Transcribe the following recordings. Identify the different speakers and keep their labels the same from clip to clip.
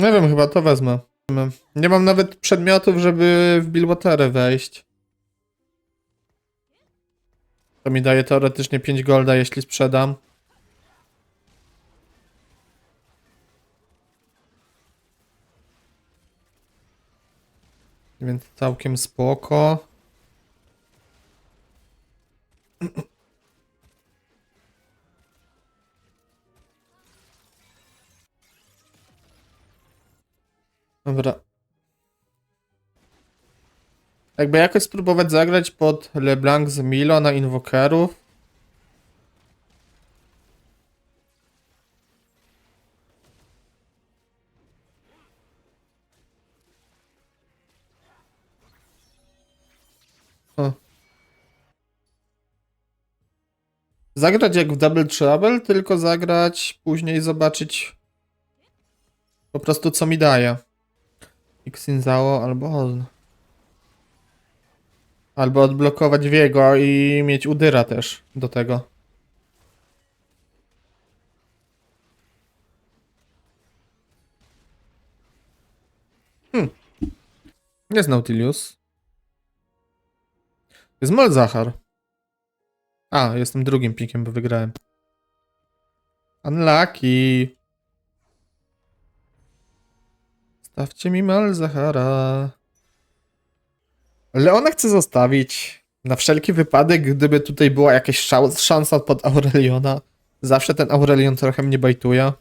Speaker 1: Nie wiem, chyba to wezmę. Nie mam nawet przedmiotów, żeby w Billwaterę wejść. To mi daje teoretycznie 5 golda, jeśli sprzedam. Więc całkiem spoko. Dobra. Jakby jakoś spróbować zagrać pod LeBlanc z Milo na inwokerów. O. Zagrać jak w Double Trouble, tylko zagrać, później zobaczyć po prostu co mi daje. Xinzao albo Ozn. Albo odblokować Wiego i mieć Udyra też do tego. Hmm. Jest Nautilus. Jest Malzahar. A, jestem drugim pikiem, bo wygrałem. Unlucky. Stawcie mi Malzahara. Leona chcę zostawić. Na wszelki wypadek, gdyby tutaj była jakaś szansa pod Aureliona. Zawsze ten Aurelion trochę mnie bajtuje.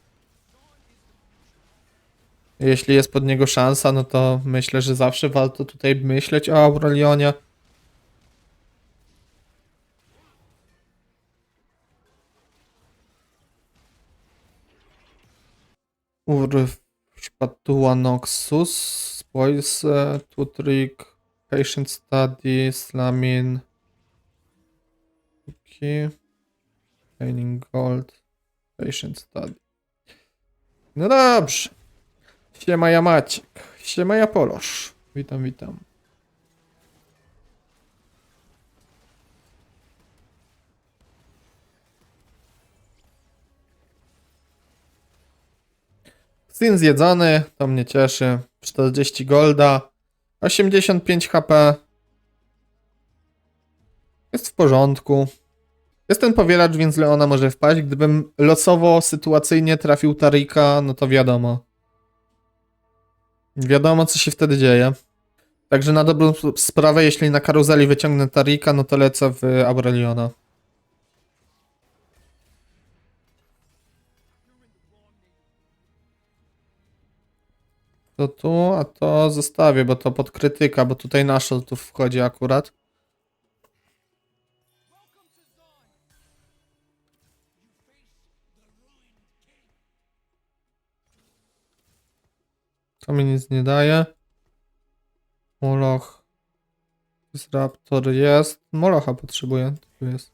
Speaker 1: Jeśli jest pod niego szansa, no to myślę, że zawsze warto tutaj myśleć o Aurelionie. Urw Szpatuła Noxus, Spoils, e, Tutrik, Patient Study, Slamin, Key, Training Gold, Patient Study. No dobrze. Siema ja Maciek. Siema ja Polosz. Witam, witam. Syn zjedzony, to mnie cieszy. 40 golda, 85 HP. Jest w porządku. Jest ten powielacz, więc Leona może wpaść. Gdybym losowo, sytuacyjnie trafił Tarika, no to wiadomo. Wiadomo, co się wtedy dzieje. Także na dobrą sprawę, jeśli na karuzeli wyciągnę Tarika, no to lecę w Aureliona. To tu, a to zostawię, bo to pod krytyka, bo tutaj nasze tu wchodzi akurat. To mi nic nie daje. Moloch. Raptor jest. Molocha potrzebuję. Tu jest.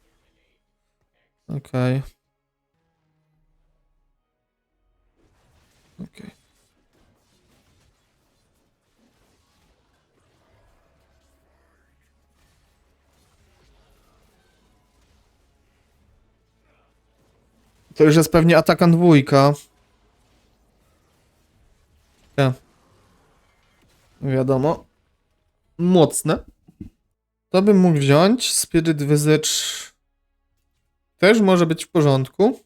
Speaker 1: Okej. Okej. To już jest pewnie atakan dwójka. Nie. Wiadomo. Mocne. To bym mógł wziąć. Spirit Visage też może być w porządku.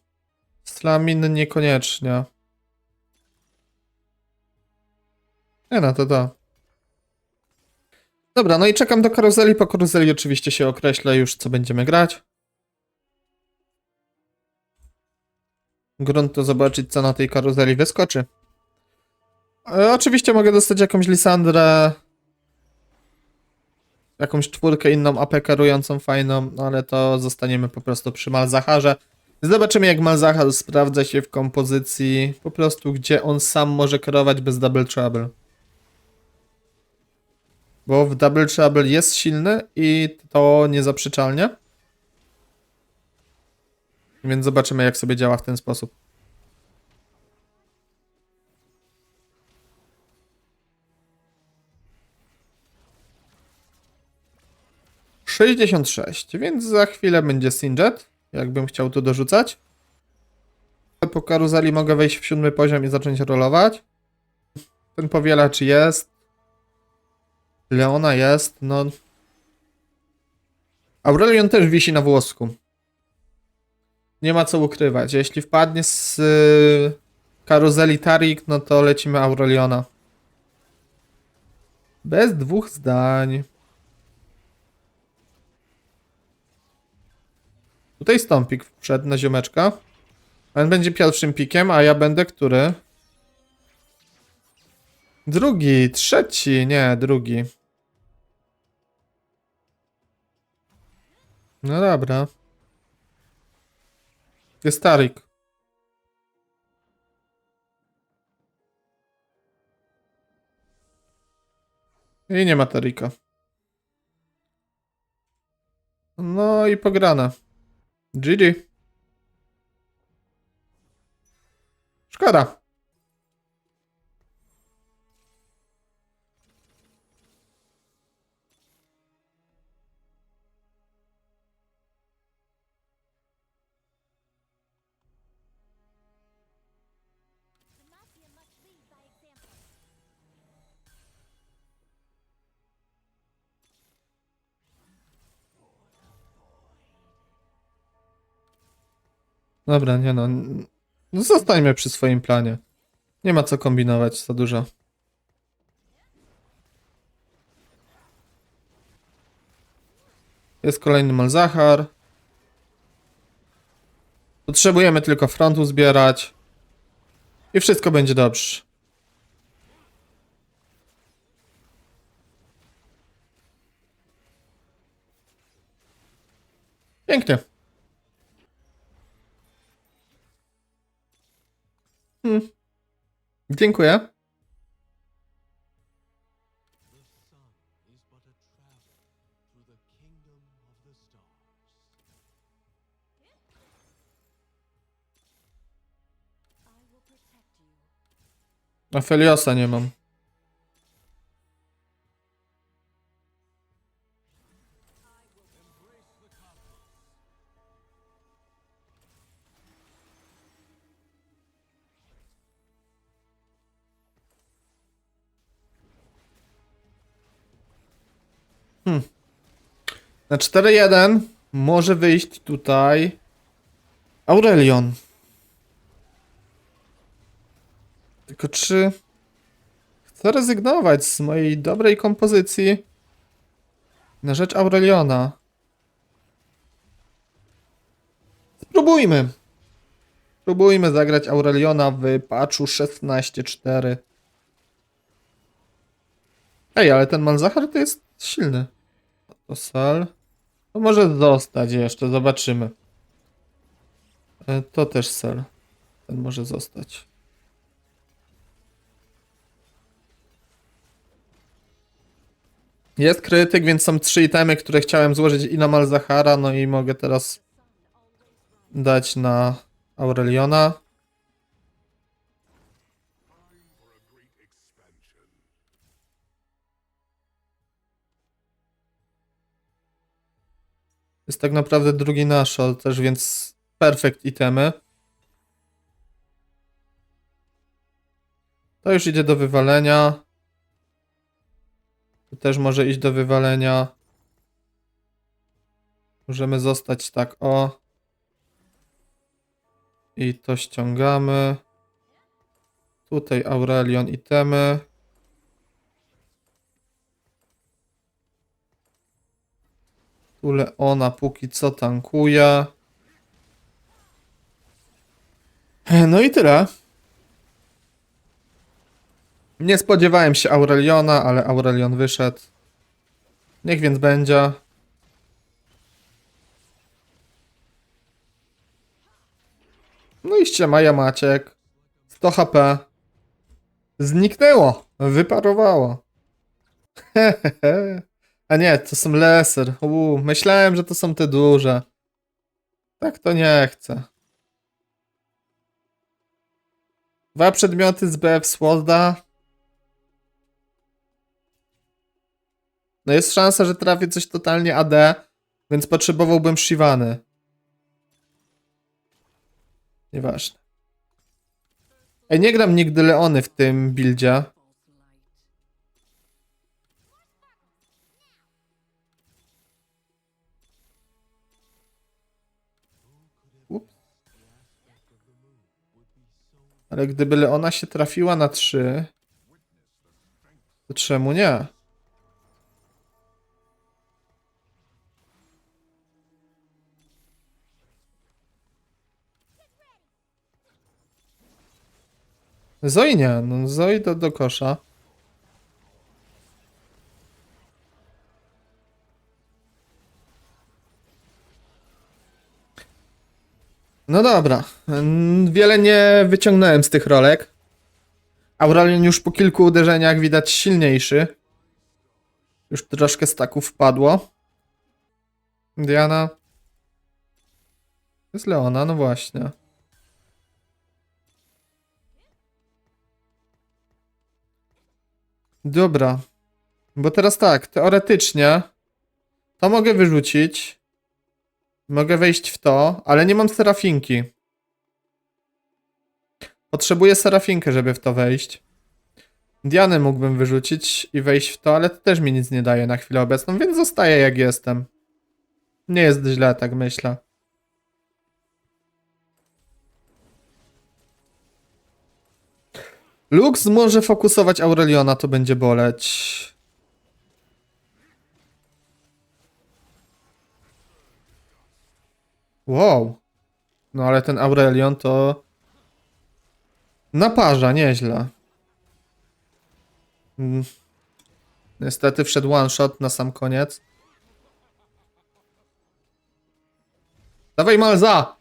Speaker 1: Slamin niekoniecznie. Nie no, to to. Dobra, no i czekam do karuzeli. Po karuzeli oczywiście się określę już, co będziemy grać. Grunt to zobaczyć, co na tej karuzeli wyskoczy. E, oczywiście mogę dostać jakąś Lisandrę. Jakąś czwórkę inną AP kierującą fajną, no ale to zostaniemy po prostu przy Malzacharze. Zobaczymy jak Malzachar sprawdza się w kompozycji, po prostu gdzie on sam może kierować bez Double Trouble. Bo w Double Trouble jest silny i to niezaprzeczalnie. Więc zobaczymy jak sobie działa w ten sposób. Sześćdziesiąt sześć, więc za chwilę będzie Sinjet, jakbym chciał tu dorzucać. Po karuzeli mogę wejść w siódmy poziom i zacząć rolować. Ten powielacz jest. Leona jest, no. Aurelion też wisi na włosku. Nie ma co ukrywać. Jeśli wpadnie z y, karuzeli Tarik, no to lecimy Aureliona. Bez dwóch zdań. Tutaj stąpik wszedł na ziomeczka. On będzie pierwszym pikiem, a ja będę który? Drugi, trzeci, nie, drugi. No dobra. Jest Tarik. I nie ma Tarika. No i pograne. GG. Szkoda. Dobra, nie no. no. Zostańmy przy swoim planie. Nie ma co kombinować za dużo. Jest kolejny Malzahar. Potrzebujemy tylko frontu zbierać. I wszystko będzie dobrze. Pięknie.
Speaker 2: The stars.
Speaker 1: A Feliosa nie mam. Hmm. Na 4-1 może wyjść tutaj Aurelion. Tylko czy chcę rezygnować z mojej dobrej kompozycji na rzecz Aureliona? Spróbujmy. Spróbujmy zagrać Aureliona w patchu 16.4. Ej, ale ten Malzahar to jest silny. To sal. To może zostać jeszcze, zobaczymy. E, To też sel. Ten może zostać. Jest krytyk, więc są trzy itemy, które chciałem złożyć i na Malzahara, no i mogę teraz dać na Aureliona. Jest tak naprawdę drugi naszol też, więc perfect itemy. To już idzie do wywalenia. To też może iść do wywalenia. Możemy zostać tak o. I to ściągamy. Tutaj Aurelion itemy. Tu Leona póki co tankuje. No i tyle. Nie spodziewałem się Aureliona, ale Aurelion wyszedł. Niech więc będzie. No i ściema Maciek. 100 HP. Zniknęło. Wyparowało. Hehehe. A nie, to są leser. Uuu, myślałem, że to są te duże. Tak to nie chcę. Dwa przedmioty z BF Sworda. No jest szansa, że trafię coś totalnie AD, więc potrzebowałbym Shivany. Nieważne. Ej, nie gram nigdy Leony w tym buildzie. Ale gdyby Leona się trafiła na 3, to czemu nie? Zoi nie, no Zoi do, do kosza. No dobra, wiele nie wyciągnąłem z tych rolek. Aurelion już po kilku uderzeniach widać silniejszy. Już troszkę staków wpadło. Diana. Jest Leona, no właśnie. Dobra. Bo teraz tak, teoretycznie to mogę wyrzucić. Mogę wejść w to, ale nie mam serafinki. Potrzebuję serafinkę, żeby w to wejść. Dianę mógłbym wyrzucić i wejść w to, ale to też mi nic nie daje na chwilę obecną, więc zostaję jak jestem. Nie jest źle, tak myślę. Lux może fokusować Aureliona, to będzie boleć. Wow. No ale ten Aurelion to... Naparza, nieźle. Mm. Niestety wszedł one shot na sam koniec. Dawaj Malza!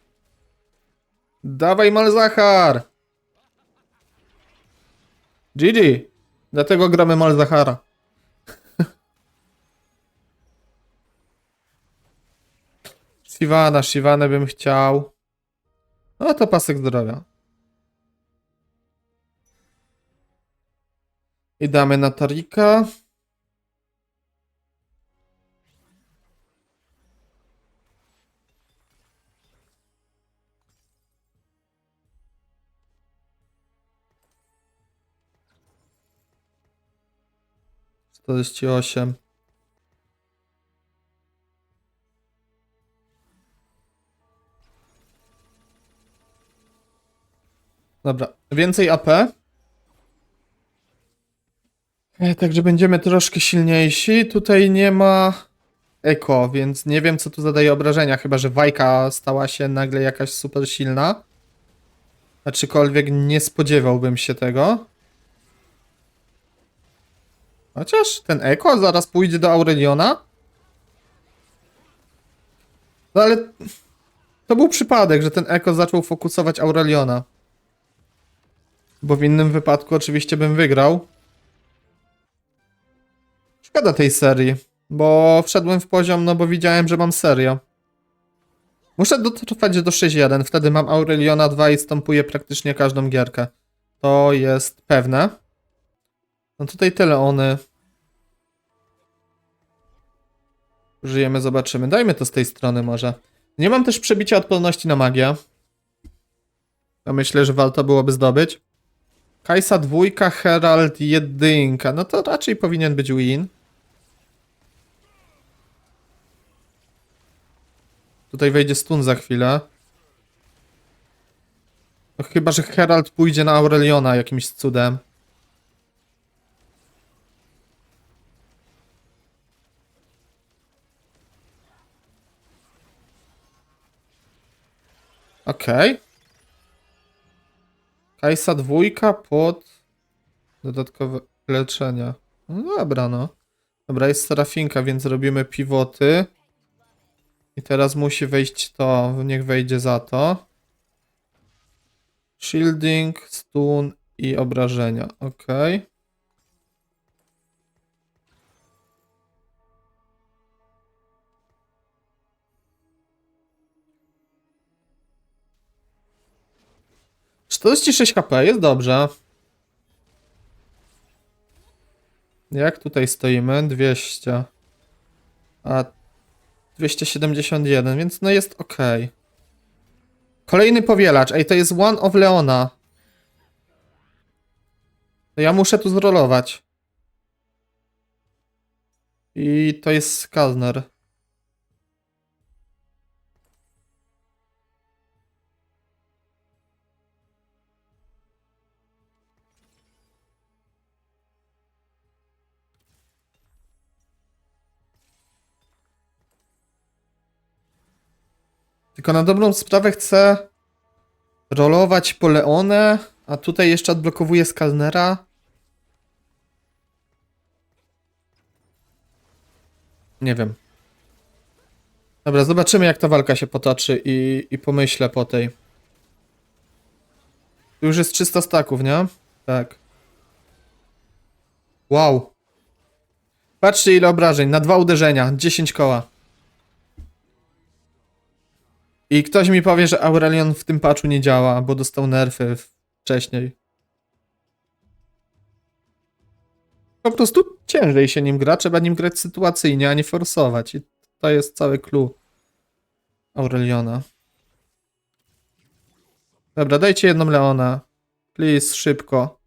Speaker 1: Dawaj Malzachar! GG! Dlatego gramy Malzachara. Shivana, Shivanę bym chciał. No to pasek zdrowia. I damy na Tarika. Czterdzieści osiem. Dobra, więcej AP. E, Także będziemy troszkę silniejsi. Tutaj nie ma eko, więc nie wiem co tu zadaje obrażenia, chyba że Wajka stała się nagle jakaś super silna. Aczkolwiek nie spodziewałbym się tego. Chociaż ten eko zaraz pójdzie do Aureliona. No ale to był przypadek, że ten eko zaczął fokusować Aureliona. Bo w innym wypadku oczywiście bym wygrał. Szkoda tej serii, bo wszedłem w poziom, no bo widziałem, że mam serię. Muszę dotrwać do 6.1, wtedy mam Aureliona 2 i stąpuję praktycznie każdą gierkę. To jest pewne. No tutaj tyle one. Żyjemy, zobaczymy. Dajmy to z tej strony może. Nie mam też przebicia odporności na magię. Ja myślę, że warto byłoby zdobyć. Kajsa dwójka, Herald jedynka. No to raczej powinien być win. Tutaj wejdzie stun za chwilę. No chyba, że Herald pójdzie na Aureliona jakimś cudem. Okej. Kajsa dwójka pod dodatkowe leczenia. No dobra, no. Dobra, jest Serafinka, więc robimy pivoty. I teraz musi wejść to, niech wejdzie za to. Shielding, stun i obrażenia. Ok. Czterdzieści sześć HP, jest dobrze. Jak tutaj stoimy? 200. A 271, więc no jest ok. Kolejny powielacz. Ej, to jest One of Leona. Ja muszę tu zrolować. I to jest Skazner. Tylko na dobrą sprawę chcę rolować po Leonę, a tutaj jeszcze odblokowuję Skalnera. Nie wiem. Dobra, zobaczymy jak ta walka się potoczy i, i pomyślę po tej. Tu już jest 300 staków, nie? Tak. Wow. Patrzcie ile obrażeń. Na dwa uderzenia. 10 koła. I ktoś mi powie, że Aurelion w tym patchu nie działa, bo dostał nerfy wcześniej. Po prostu ciężej się nim gra, trzeba nim grać sytuacyjnie, a nie forsować. I to jest cały clue Aureliona. Dobra, dajcie jedną Leona. Please, szybko.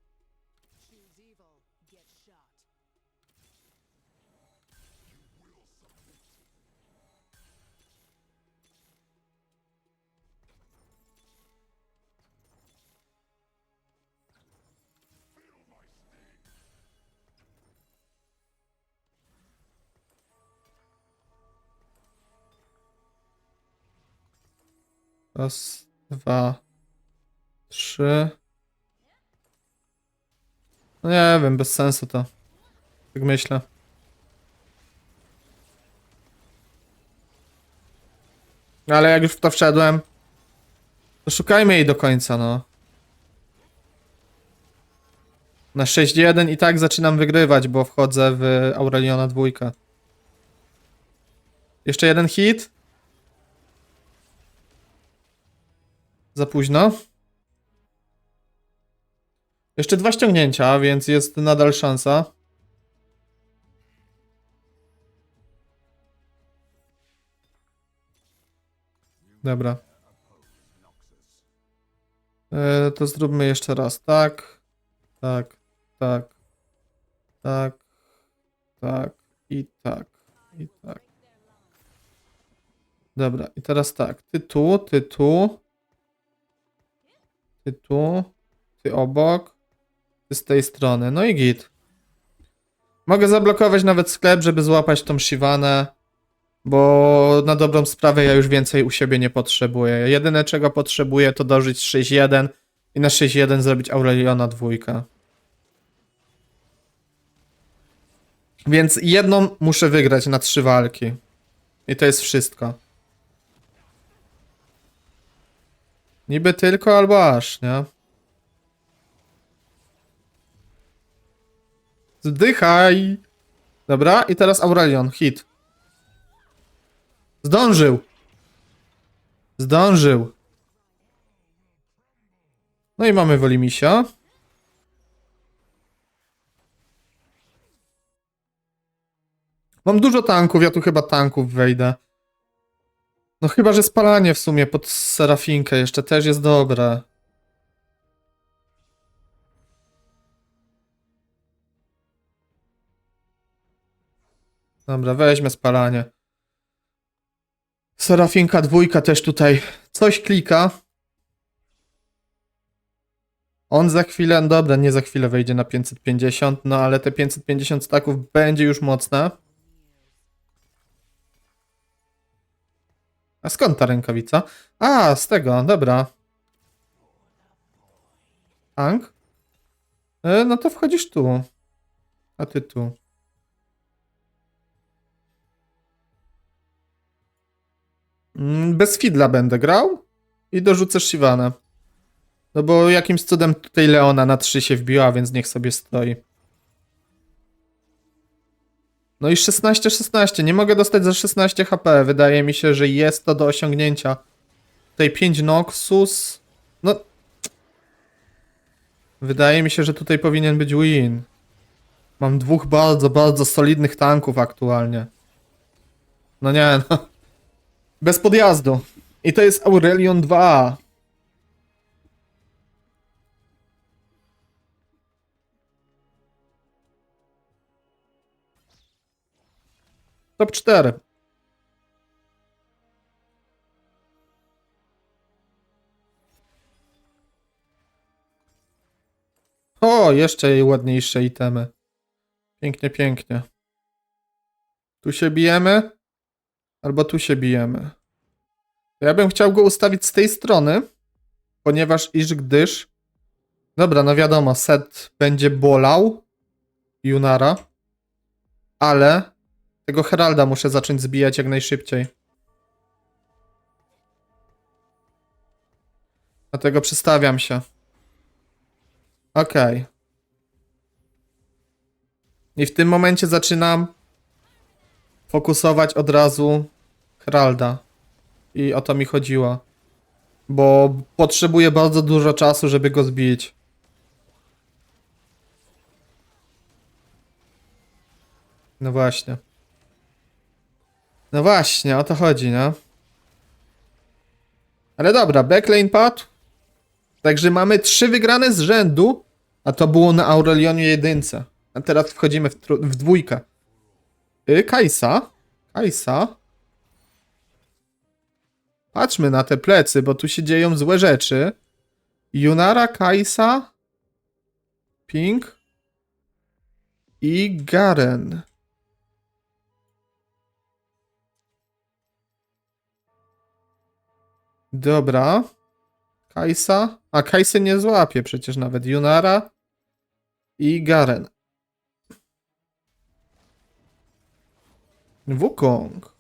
Speaker 1: Raz, dwa, trzy. No nie wiem, bez sensu to. Tak myślę. Ale jak już w to wszedłem, to szukajmy jej do końca, no. Na 6-1 i tak zaczynam wygrywać, bo wchodzę w Aureliona dwójkę. Jeszcze jeden hit. Za późno. Jeszcze dwa ściągnięcia, więc jest nadal szansa. Dobra. E, to zróbmy jeszcze raz. Tak, tak, tak, tak, tak i tak, i tak. Dobra, i teraz tak. Ty tu, ty tu. Ty tu, ty obok, ty z tej strony. No i git. Mogę zablokować nawet sklep, żeby złapać tą Shivanę, bo na dobrą sprawę ja już więcej u siebie nie potrzebuję. Jedyne czego potrzebuję to dożyć 6-1 i na 6-1 zrobić Aureliona dwójkę. Więc jedną muszę wygrać na trzy walki. I to jest wszystko. Niby tylko albo aż, nie? Zdychaj! Dobra, i teraz Aurelion, hit. Zdążył! Zdążył. No i mamy Wolimisia. Mam dużo tanków, ja tu chyba tanków wejdę. No chyba, że spalanie w sumie pod Serafinkę jeszcze też jest dobre. Dobra, weźmy spalanie. Serafinka dwójka też tutaj coś klika. On za chwilę, dobra, nie za chwilę wejdzie na 550, no ale te 550 staków będzie już mocne. A skąd ta rękawica? A, z tego, dobra. Tank? E, no to wchodzisz tu. A ty tu. Mm, Bez fidla będę grał i dorzucę Shivanę. No bo jakimś cudem tutaj Leona na 3 się wbiła, więc niech sobie stoi. No i 16-16. Nie mogę dostać za 16 HP. Wydaje mi się, że jest to do osiągnięcia. Tutaj 5 Noxus. No. Wydaje mi się, że tutaj powinien być win. Mam dwóch bardzo, bardzo solidnych tanków aktualnie. No nie, no. Bez podjazdu. I to jest Aurelion 2. Top 4. O, jeszcze ładniejsze itemy. Pięknie, pięknie. Tu się bijemy? Albo tu się bijemy. Ja bym chciał go ustawić z tej strony, ponieważ iż gdyż... Dobra, no wiadomo, set będzie bolał Junara, ale tego Heralda muszę zacząć zbijać jak najszybciej. Dlatego przestawiam się. Okej. I w tym momencie zaczynam fokusować od razu Heralda. I o to mi chodziło. Bo potrzebuję bardzo dużo czasu, żeby go zbić. No właśnie. No właśnie, o to chodzi, nie? Ale dobra, backlane padł. Także mamy trzy wygrane z rzędu, a to było na Aurelionie jedynce. A teraz wchodzimy w, w dwójkę. Y, Kajsa? Kajsa? Patrzmy na te plecy, bo tu się dzieją złe rzeczy. Junara, Kajsa, Pink i Garen. Dobra. Kajsa. A Kajsy nie złapie przecież nawet. Junara i Garen. Wukong.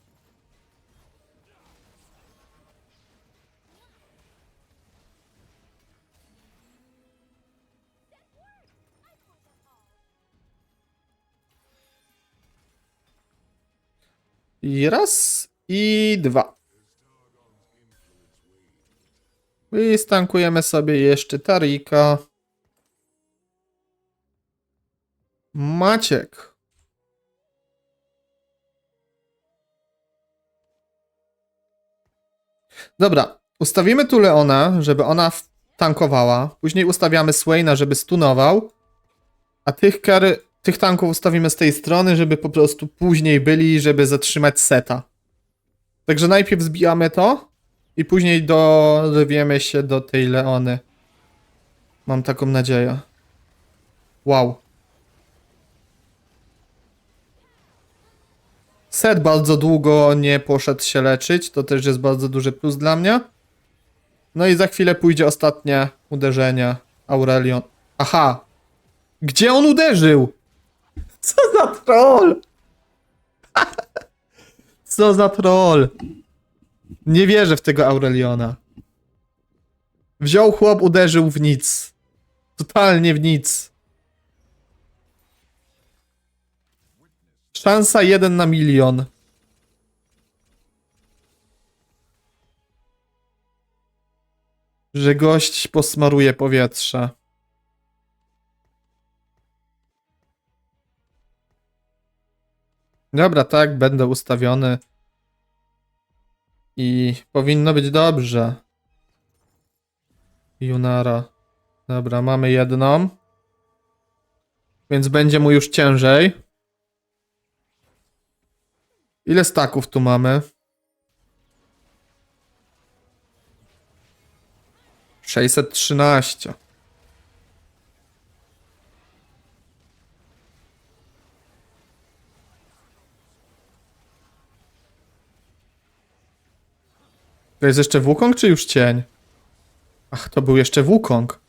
Speaker 1: I raz, i dwa. I stankujemy sobie jeszcze Tarika. Maciek. Dobra, ustawimy tu Leona, żeby ona tankowała. Później ustawiamy Swaina, żeby stunował. A tych kary, tych tanków ustawimy z tej strony, żeby po prostu później byli, żeby zatrzymać seta. Także najpierw zbijamy to i później dorwiemy się do tej Leony. Mam taką nadzieję. Wow. Set bardzo długo nie poszedł się leczyć, to też jest bardzo duży plus dla mnie. No i za chwilę pójdzie ostatnie uderzenie Aurelion. Aha! Gdzie on uderzył? Co za troll! Co za troll! Nie wierzę w tego Aureliona. Wziął chłop, uderzył w nic. Totalnie w nic. Szansa 1 na milion. Że gość posmaruje powietrze. Dobra, tak, będę ustawiony. I powinno być dobrze. Junara. Dobra, mamy jedną. Więc będzie mu już ciężej. Ile staków tu mamy? 613. To jest jeszcze Wukong, czy już cień? Ach, to był jeszcze Wukong.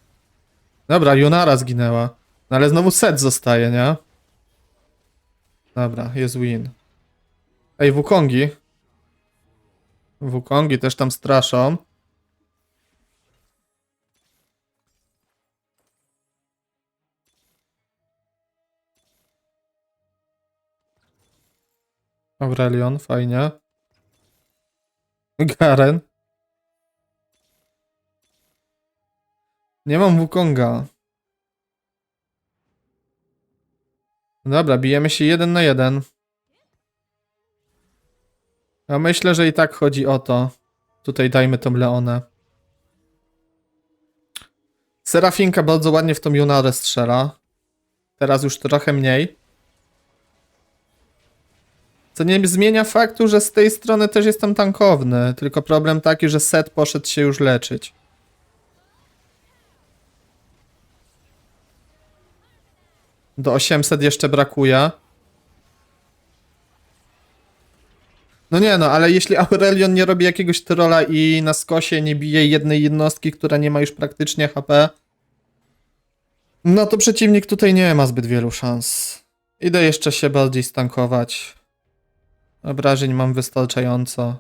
Speaker 1: Dobra, Junara zginęła. No ale znowu set zostaje, nie? Dobra, jest win. Ej, Wukongi. Wukongi też tam straszą. Aurelion, fajnie. Garen. Nie mam Wukonga. Dobra, bijemy się jeden na jeden. Ja myślę, że i tak chodzi o to. Tutaj dajmy tą Leonę. Serafinka bardzo ładnie w tą Junarę strzela. Teraz już trochę mniej. Co nie zmienia faktu, że z tej strony też jestem tankowny. Tylko problem taki, że set poszedł się już leczyć. Do 800 jeszcze brakuje. No nie no, ale jeśli Aurelion nie robi jakiegoś trolla i na skosie nie bije jednej jednostki, która nie ma już praktycznie HP, no to przeciwnik tutaj nie ma zbyt wielu szans. Idę jeszcze się bardziej stankować. Obrażeń mam wystarczająco.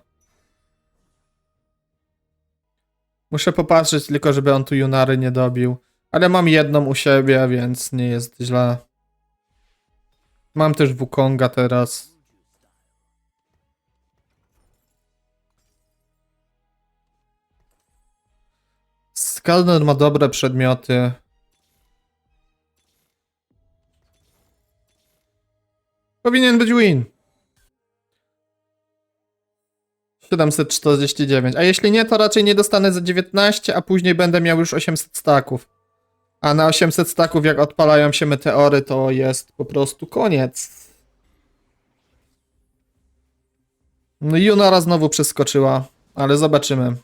Speaker 1: Muszę popatrzeć tylko, żeby on tu Junary nie dobił. Ale mam jedną u siebie, więc nie jest źle. Mam też Wukonga teraz. Skalner ma dobre przedmioty. Powinien być win. 749. A jeśli nie, to raczej nie dostanę za 19, a później będę miał już 800 staków. A na 800 staków, jak odpalają się meteory, to jest po prostu koniec. No i Junara znowu przeskoczyła, ale zobaczymy.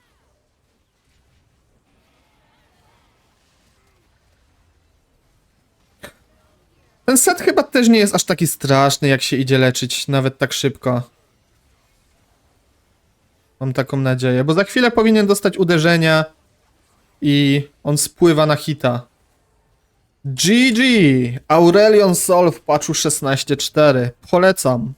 Speaker 1: Ten set chyba też nie jest aż taki straszny, jak się idzie leczyć, nawet tak szybko. Mam taką nadzieję, bo za chwilę powinien dostać uderzenia i on spływa na hita. GG! Aurelion Sol w patchu 16.4. Polecam.